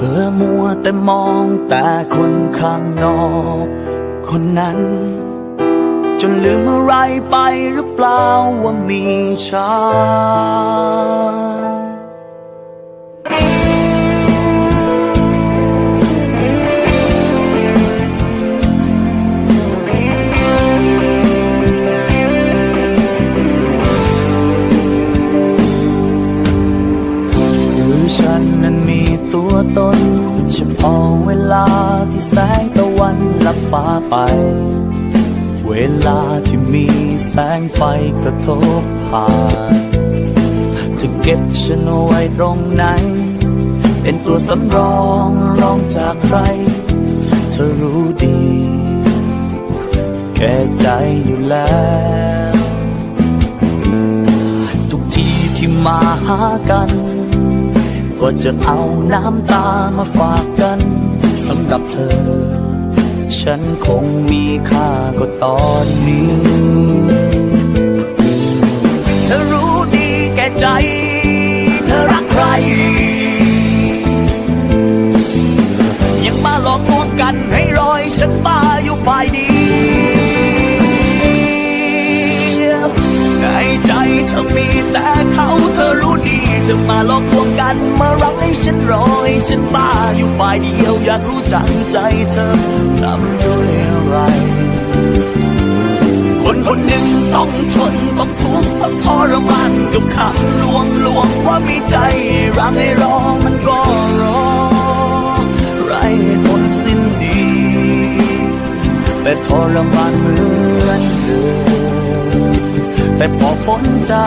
อมัวแต่มองแต่คนข้างนอก คนนั้น จนลืมอะไรไปหรือเปล่าว่ามีฉันหรือฉันนั้นมี ตนเฉพาะเวลาที่แสงตะวันลับฟ้าไป เวลาที่มีแสงไฟกระทบผ่าน จะเก็บฉันเอาไว้ตรงไหน เป็นตัวสำรองรองจากใคร เธอรู้ดี แก่ใจอยู่แล้วทุกทีที่มาหากัน ก็จะเอาน้ำตามาฝากกันสำหรับเธอ ฉันคงมีค่าก็ตอนนี้ เธอรู้ดีแก่ใจ เธอรักใคร ยังมาหลอกลวงกันให้รอยฉันบ้าอยู่ฝ่ายดี จะมาหลอกลวงกัน มารักให้ฉันรอให้ฉันบ้าอยู่ฝ่ายเดียวอยากรู้จังใจเธอทำด้วยอะไร คนคนหนึ่งต้องทนต้องทุกข์ต้องทรมานกับคำลวงลวงว่ามีใจ รังให้รอมันก็รอไรผลสิ้นดี แต่ทรมานเหมือนเดิมแต่พอพ้นจา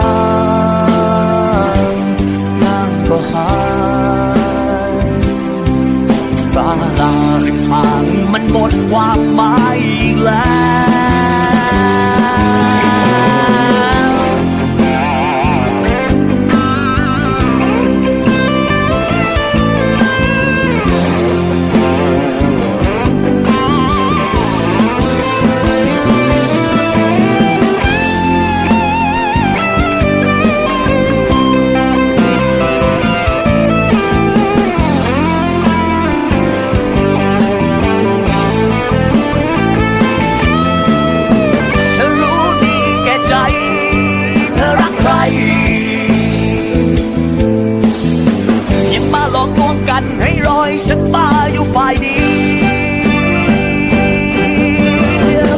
ก นา นให้รอยฉันบ้าอยู่ฝ่ายเดียว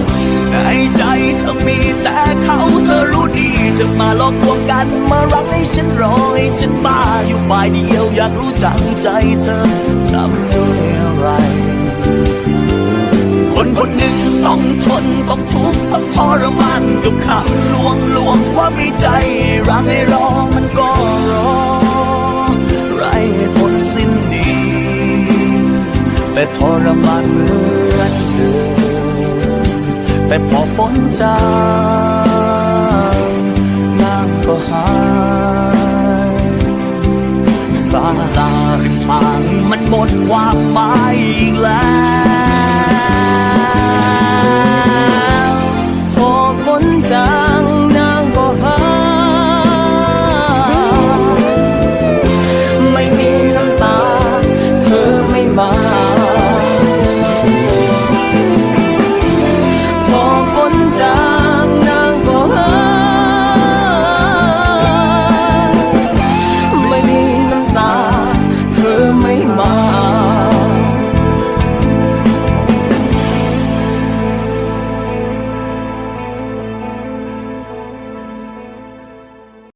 ในใจเธอมีแต่เขาเธอรู้ดีจะมาหลอกลวงกันมารักให้ฉันรอให้ฉันบ้าอยู่ฝ่ายเดียวอยากรู้จังใจเธอทำด้วยอะไรคนคนหนึ่งต้องทนต้องทุกข์ต้องทรมานกับคำลวงลวงว่ามีใจรักให้รอมันก็รอ แต่ทรมานเหมือนเดิมแต่พอฝนจาง